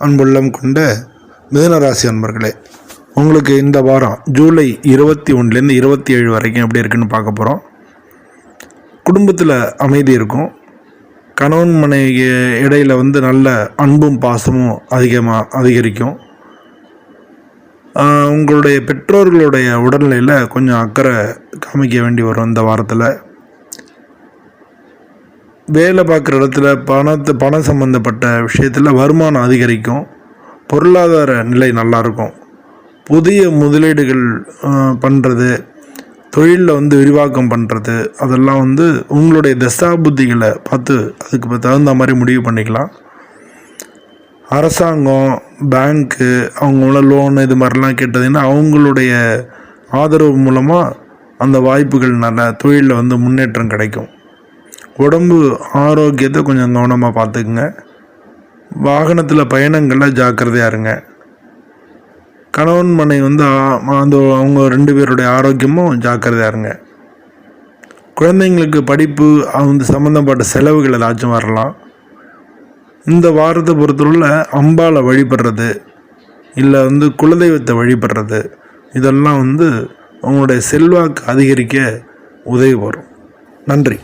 அன்புள்ளம் கொண்ட மிதனராசி அன்பர்களே உங்களுக்கு இந்த வாரம் ஜூலை இருபத்தி ஒன்றுலேருந்து இருபத்தி ஏழு வரைக்கும் எப்படி இருக்குன்னு பார்க்க போகிறோம் குடும்பத்தில் அமைதி இருக்கும். கணவன் மனைவி இடையில வந்து நல்ல அன்பும் பாசமும் அதிகமாக அதிகரிக்கும். உங்களுடைய பெற்றோர்களுடைய உடல்நிலையில் கொஞ்சம் அக்கறை காமிக்க வேண்டி வரும் இந்த வாரத்தில். வேலை பார்க்குற இடத்துல பணத்தை பணம் சம்மந்தப்பட்ட விஷயத்தில் வருமானம் அதிகரிக்கும். பொருளாதார நிலை நல்லாயிருக்கும் புதிய முதலீடுகள் பண்ணுறது தொழிலில் வந்து விரிவாக்கம் பண்ணுறது அதெல்லாம் வந்து உங்களுடைய தசாபுத்திகளை பார்த்து அதுக்கு தகுந்த மாதிரி முடிவு பண்ணிக்கலாம். அரசாங்கம் பேங்க்கு அவங்கள லோன் இது மாதிரிலாம் கேட்டதுன்னா அவங்களுடைய ஆதரவு மூலமாக அந்த வாய்ப்புகள் நல்ல தொழிலில் வந்து முன்னேற்றம் கிடைக்கும். உடம்பு ஆரோக்கியத்தை கொஞ்சம் கவனமாக பார்த்துக்குங்க. வாகனத்தில் பயணங்களில் ஜாக்கிரதையாக இருங்க. கணவன் மனை வந்து அந்த அவங்க ரெண்டு பேருடைய ஆரோக்கியமும் ஜாக்கிரதையாக இருங்க. குழந்தைங்களுக்கு படிப்பு அந்த சம்மந்தப்பட்ட செலவுகள் ஏதாச்சும் வரலாம். இந்த வாரத்தை பொறுத்தவரையில் அம்பாலை வழிபடுறது இல்லை வந்து குலதெய்வத்தை வழிபடுறது இதெல்லாம் வந்து அவங்களுடைய செல்வாக்கு அதிகரிக்க உதவி வரும். நன்றி.